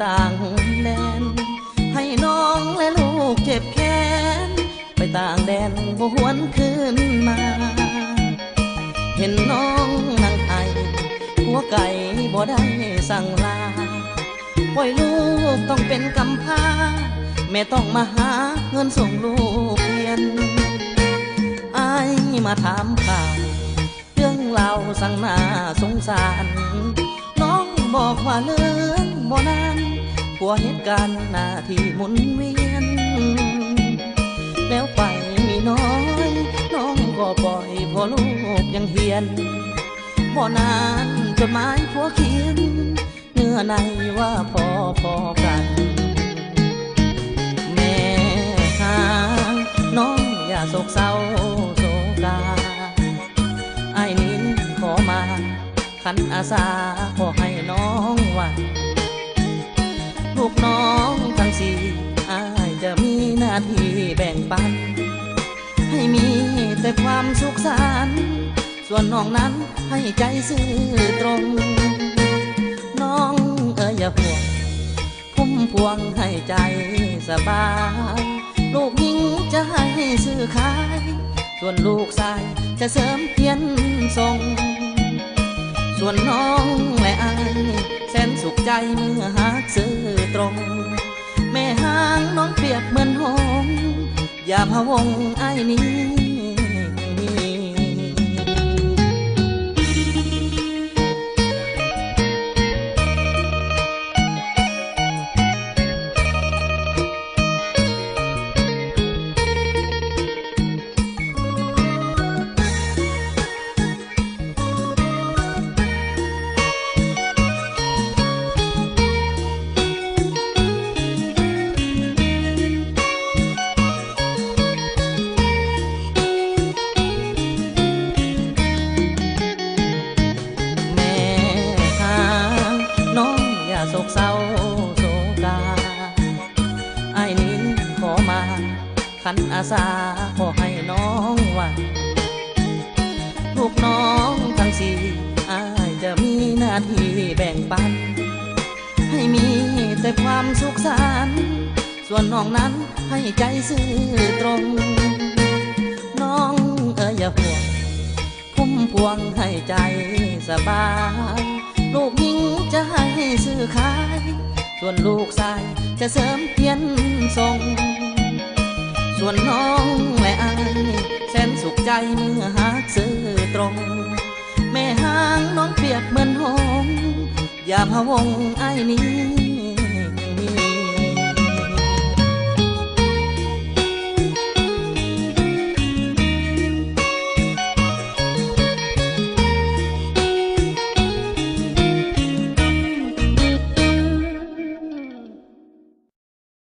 ไปต่างแดน ให้น้องและลูกเจ็บแค้น ไปต่างแดนบ่หวนคืนมา เห็นน้องนั่งไอหัวไก่บ่ได้สั่งลา ปล่อยลูกต้องเป็นกำพร้าแม่ต้องมาหาเงินส่งลูกเรียนไอมาถามข่าวเรื่องเราสั่งหน้าสงสาร น้องบอกว่าเรื่องบ่นาน ผัวเหตุการณ์หน้าที่หมุนเวียน แล้วไปมีน้อย น้องก็ปล่อยพอลูกยังเฮียนบ่นานจดหมายผัวเขียนเนื้อในว่าพอพอกัน แม่หางน้องอย่าโศกเศร้าโศกาไอ้ายนี้ขอมาขันอาสาขอให้น้องวัน ลูกน้องทั้งสี่อายจะมีหน้าที่แบ่งปัน ให้มีแต่ความสุขสันต์ส่วนน้องนั้นให้ใจซื่อตรง น้องเอ๋ยอย่าห่วงพุ่มพวงให้ใจสบาย ลูกหญิงจะให้ซื้อขาย ส่วนลูกชายจะเสริมเพียนทรง ส่วนน้องและอายแสนสุขใจเมื่อ รงแม่หางน้องเปียกเหมือนหงส์อย่าพะวงไอ้นี้ ขันอาสาขอให้น้องวันลูกน้องทั้งสี่อายจะมีหน้าที่แบ่งปัน ให้มีแต่ความสุขสันต์ส่วนน้องนั้นให้ใจซื่อตรง น้องเอ๋ยอย่าห่วงพุ่มพวงให้ใจสบาย ลูกหญิงจะให้ซื้อขาย ส่วนลูกชายจะเสริมเพียนทรง ส่วนน้องและอายแสนสุขใจเมื่อหากซื้อตรง แม่หางน้องเปียกเหมือนหงอย่าพะวงไอ้นี้